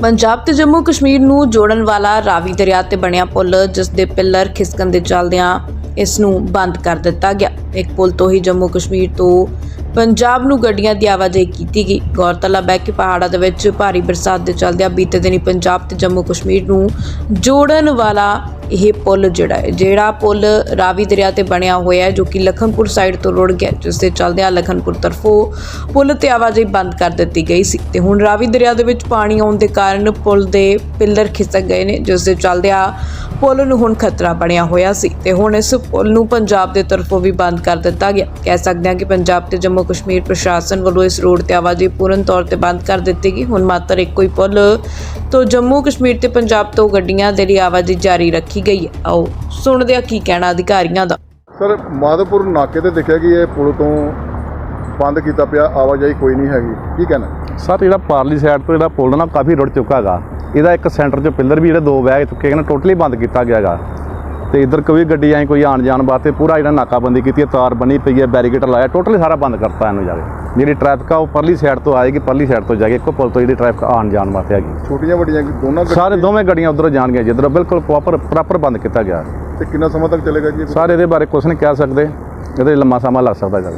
ਪੰਜਾਬ ਤੇ ਜੰਮੂ ਕਸ਼ਮੀਰ ਨੂੰ ਜੋੜਨ ਵਾਲਾ ਰਾਵੀ ਦਰਿਆ ਤੇ ਬਣਿਆ ਪੁਲ, ਜਿਸ ਦੇ ਪਿੱਲਰ ਖਿਸਕਣ ਦੇ ਚੱਲਦਿਆਂ ਇਸ ਨੂੰ ਬੰਦ ਕਰ ਦਿੱਤਾ ਗਿਆ। ਇੱਕ ਪੁਲ ਤੋਂ ਹੀ ਜੰਮੂ ਕਸ਼ਮੀਰ ਤੋਂ ਪੰਜਾਬ ਨੂੰ ਗੱਡੀਆਂ ਦੀ ਆਵਾਜਾਈ ਕੀਤੀ ਗਈ। ਗੌਰਤਲਬ ਹੈ ਕਿ ਪਹਾੜਾਂ ਦੇ ਵਿੱਚ ਭਾਰੀ ਬਰਸਾਤ ਦੇ ਚੱਲਦਿਆਂ ਬੀਤੇ ਦਿਨੀ ਪੰਜਾਬ ਤੇ ਜੰਮੂ ਕਸ਼ਮੀਰ ਨੂੰ ਜੋੜਨ ਵਾਲਾ ਇਹ ਪੁਲ ਜਿਹੜਾ ਹੈ, ਜਿਹੜਾ ਪੁਲ ਰਾਵੀ ਦਰਿਆ ਤੇ ਬਣਿਆ ਹੋਇਆ ਹੈ, ਜੋ ਕਿ ਲਖਨਪੁਰ ਸਾਈਡ ਤੋਂ ਰੁੜ ਗਿਆ ਜਿਸ ਦੇ ਚੱਲਦਿਆਂ ਲਖਨਪੁਰ ਤਰਫੋਂ ਪੁਲ ਤੇ ਆਵਾਜਾਈ ਬੰਦ ਕਰ ਦਿੱਤੀ ਗਈ ਸੀ। ਤੇ ਹੁਣ ਰਾਵੀ ਦਰਿਆ ਦੇ ਵਿੱਚ ਪਾਣੀ ਆਉਣ ਦੇ ਕਾਰਨ ਪੁਲ ਦੇ ਪਿੱਲਰ ਖਿਸਕ ਗਏ ਨੇ, ਜਿਸ ਦੇ ਚੱਲਦਿਆਂ ਪੁਲ ਨੂੰ ਹੁਣ ਖਤਰਾ ਬਣਿਆ ਹੋਇਆ ਸੀ। ਤੇ ਹੁਣ ਇਸ ਪੁਲ ਨੂੰ ਪੰਜਾਬ ਦੇ ਤਰਫੋਂ ਵੀ ਬੰਦ ਕਰ ਦਿੱਤਾ ਗਿਆ। ਕਹਿ ਸਕਦੇ ਹਾਂ ਕਿ ਪੰਜਾਬ ਤੇ ਜੰਮੂ ਕਸ਼ਮੀਰ ਪ੍ਰਸ਼ਾਸਨ ਵੱਲੋਂ ਇਸ ਰੋਡ ਤੇ ਆਵਾਜਾਈ ਪੂਰਨ ਤੌਰ ਤੇ ਬੰਦ ਕਰ ਦਿੱਤੀ ਗਈ। ਹੁਣ ਮਾਤਰ ਇੱਕੋ ਹੀ ਪੁਲ ਤੋਂ ਜੰਮੂ ਕਸ਼ਮੀਰ ਤੇ ਪੰਜਾਬ ਤੋਂ ਗੱਡੀਆਂ ਦੇ ਲਈ ਆਵਾਜਾਈ ਜਾਰੀ ਰੱਖੀ ਗਈ ਹੈ। ਆਓ ਸੁਣਦੇ ਹਾਂ ਕੀ ਕਹਿਣਾ ਅਧਿਕਾਰੀਆਂ ਦਾ। ਸਰ ਮਾਧੋਪੁਰ ਨਾਕੇ ਤੇ ਦੇਖਿਆ ਕਿ ਇਹ ਪੁਲ ਤੋਂ ਬੰਦ ਕੀਤਾ ਪਿਆ ਆਵਾਜਾਈ ਕੋਈ ਨਹੀਂ ਹੈਗੀ। ਕੀ ਕਹਿਣਾ ਸਰ ਜਿਹੜਾ ਪਾਰਲੀ ਸਾਈਡ ਤੋਂ ਜਿਹੜਾ ਪੁਲ ਨਾ ਕਾਫੀ ਰੁੜ ਚੁੱਕਾ ਹੈਗਾ। ਇਹਦਾ ਇੱਕ ਸੈਂਟਰ 'ਚ ਪਿੱਲਰ ਵੀ ਜਿਹੜੇ ਦੋ ਵਹਿ ਚੁੱਕੇ ਨੇ ਟੋਟਲੀ ਬੰਦ ਕੀਤਾ ਗਿਆ ਹੈਗਾ। ਤੇ ਇੱਧਰ ਕੋਈ ਗੱਡੀ ਆਈ ਕੋਈ ਆਣ ਜਾਣ ਵਾਸਤੇ ਪੂਰਾ ਜਿਹੜਾ ਨਾਕਾਬੰਦੀ ਕੀਤੀ ਹੈ ਤਾਰ ਬਣੀ ਪਈ ਹੈ ਬੈਰੀਕੇਡ ਲਾਇਆ ਟੋਟਲੀ ਸਾਰਾ ਬੰਦ ਕਰਤਾ ਇਹਨੂੰ ਜਾ ਕੇ। ਜਿਹੜੀ ਟ੍ਰੈਫਿਕ ਆ ਉਹ ਪਰਲੀ ਸਾਈਡ ਤੋਂ ਆਏਗੀ ਪਰਲੀ ਸਾਈਡ ਤੋਂ ਜਾਏਗੀ ਇੱਕੋ ਪੁਲ ਤੋਂ ਜਿਹੜੀ ਟ੍ਰੈਫਿਕ ਆਣ ਜਾਣ ਵਾਸਤੇ ਹੈਗੀ। ਛੋਟੀਆਂ ਵੱਡੀਆਂ ਦੋਨਾਂ ਸਾਰੇ ਦੋਵੇਂ ਗੱਡੀਆਂ ਉਧਰੋਂ ਜਾਣਗੀਆਂ ਜਿੱਧਰੋਂ ਬਿਲਕੁਲ ਪ੍ਰੋਪਰ ਪ੍ਰੋਪਰ ਬੰਦ ਕੀਤਾ ਗਿਆ। ਤੇ ਕਿੰਨਾ ਸਮਾਂ ਤੱਕ ਚੱਲੇਗਾ ਜੀ? ਸਾਰੇ ਇਹਦੇ ਬਾਰੇ ਕੁਝ ਨਹੀਂ ਕਹਿ ਸਕਦੇ ਇਹਦੇ ਲੰਮਾ ਸਮਾਂ ਲੱਗ ਸਕਦਾ ਜੀ